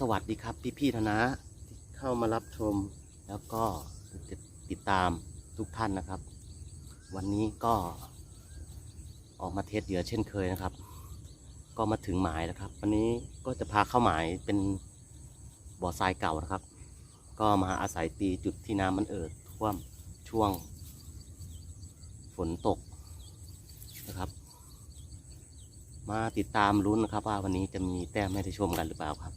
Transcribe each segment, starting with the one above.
สวัสดีครับพี่พี่ๆนะนะที่เข้ามารับชม แล้วก็ติดตามทุกท่านนะครับ วันนี้ก็ออกมาเทสเหยื่อเช่นเคยนะครับ ก็มาถึงหมายแล้วครับ วันนี้ก็จะพาเข้าหมายเป็นบ่อทรายเก่านะครับ ก็มาอาศัยตีจุดที่น้ำมันเอิดท่วมช่วงฝนตกนะครับ มาติดตามลุ้นนะครับ ว่าวันนี้จะมีแต้มให้ได้ชมกันหรือเปล่าครับ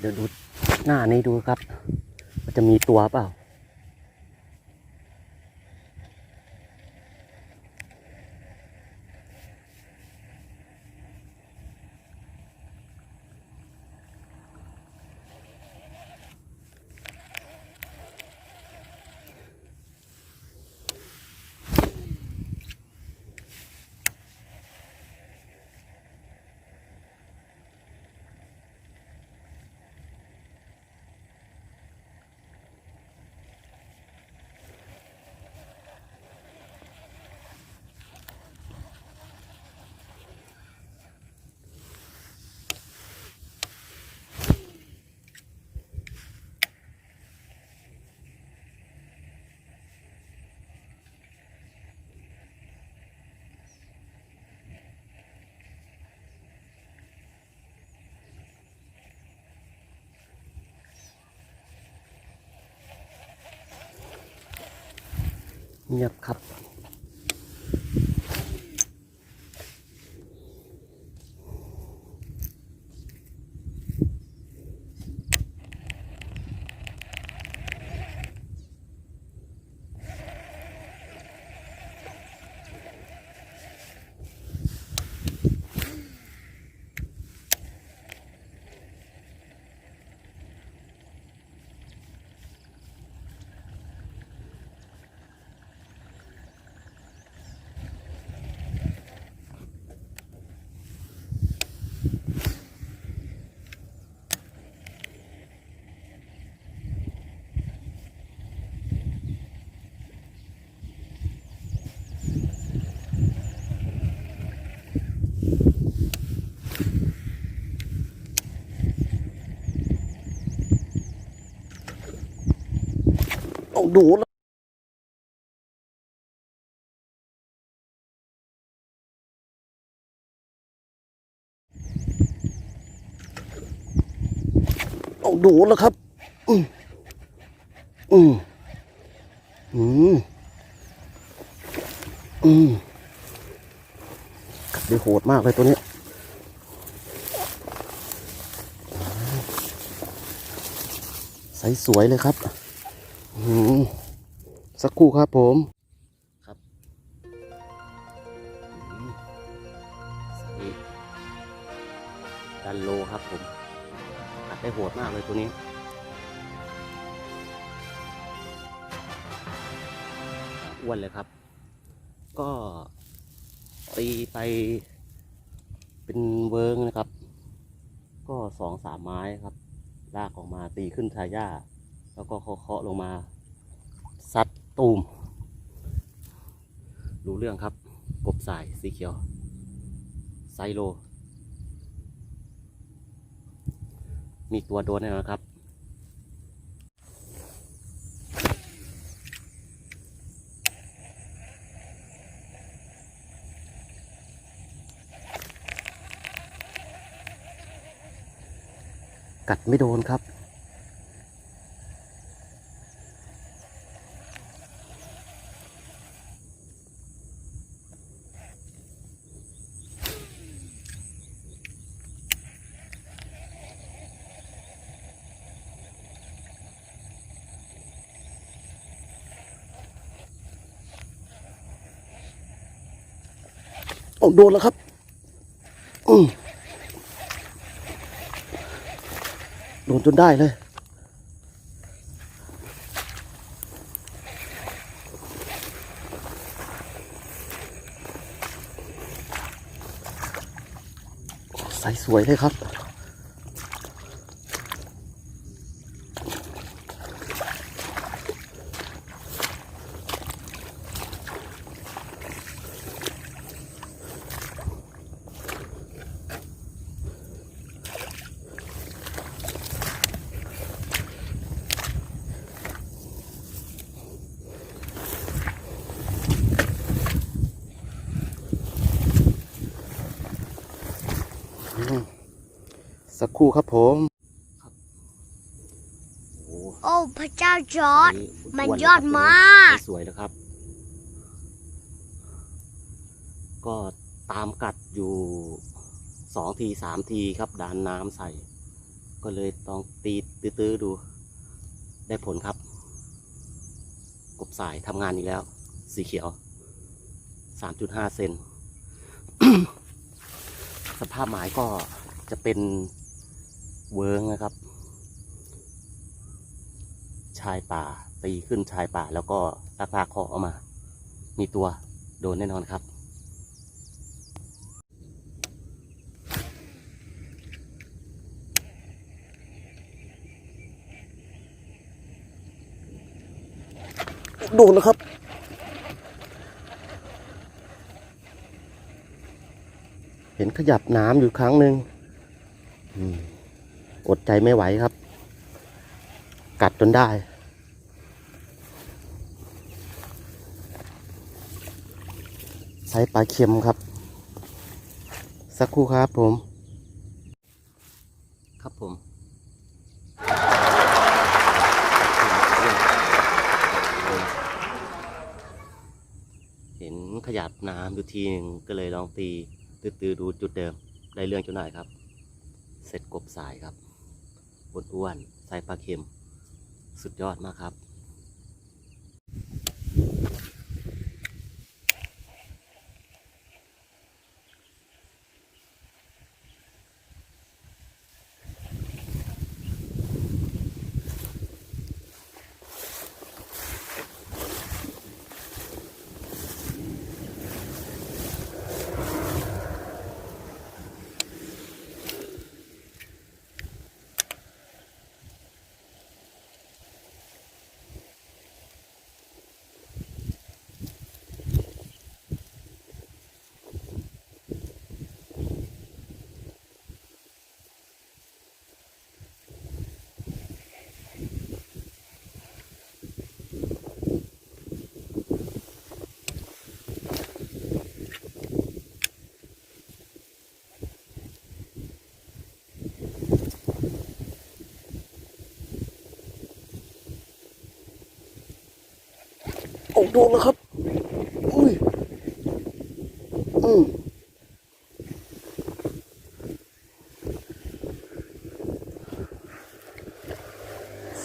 เดี๋ยวดูหน้านี้ดูครับ มันจะมีตัวเปล่า เงียบครับ เอาดูแล้วเอาดูแล้วครับ อืมอืมอืมอืมกัดได้โหดมากเลยตัวนี้ใสสวยเลยครับ สักครู่ครับผมครับดันโลครับผมอัดได้โหดมากเลยตัวนี้อ้วนเลยครับ ก็ตีไปเป็นเวิร์งนะครับ ก็สองสามไม้ครับ ลากออกมาตีขึ้นชายา แล้วก็เคาะลงมาซัดตูม รู้เรื่องครับ กบสายสีเขียว ไซโล มีตัวโดนแน่นอนครับกัดไม่โดนครับ โอ้โดนแล้วครับ อืมโดนจนได้เลย ใสสวยเลยครับ ครู่ครับผมครับโอ้โอ้พระเจ้าจอร์ดไมันวนๆยอดเลยครับมากสวยแล้วครับ ก็ตามกัดอยู่สองทีสามทีครับดานน้ำใส่ ก็เลยต้องตีตื้อๆดู ได้ผลครับ กบสายทำงานอีกแล้ว สีเขียวสามจุดห้าเซนสภาพหมายก็จะเป็น เวิร์งนะครับ ชายป่าตีขึ้นชายป่าแล้วก็ลากลากคอออกมา มีตัวโดนแน่นอนครับ โดนนะครับเห็นขยับน้ำอยู่ครั้งหนึ่ง อดใจไม่ไหวครับ กัดจนได้ ใช้ปลาเค็มครับ สักครู่ครับผม ครับผมเห็นขยับน้ำดูทีหนึงก็เลยลองตีตื้อๆดูจุดเดิม ได้เรื่องจุดหน่อยครับ เสร็จกบสายครับ อ้วนๆใส่ปลาเค็ม สุดยอดมากครับ โอ้โดนแล้วครับ อุ้ย อืม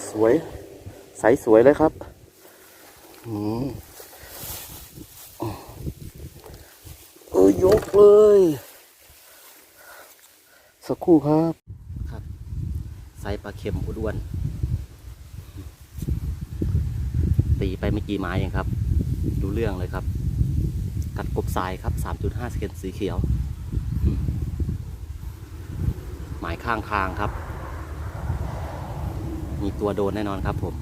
สวย ใสสวยเลยครับ อืมเออยกเลย สักครู่ครับ ครับใสปลาเค็มอ้วนๆ ตีไปไม่กี่ไม้เองครับ ดูเรื่องเลยครับ กัดกบทรายครับ 3.5เกนสีเขียว หมายข้างทางครับ มีตัวโดนแน่นอนครับผม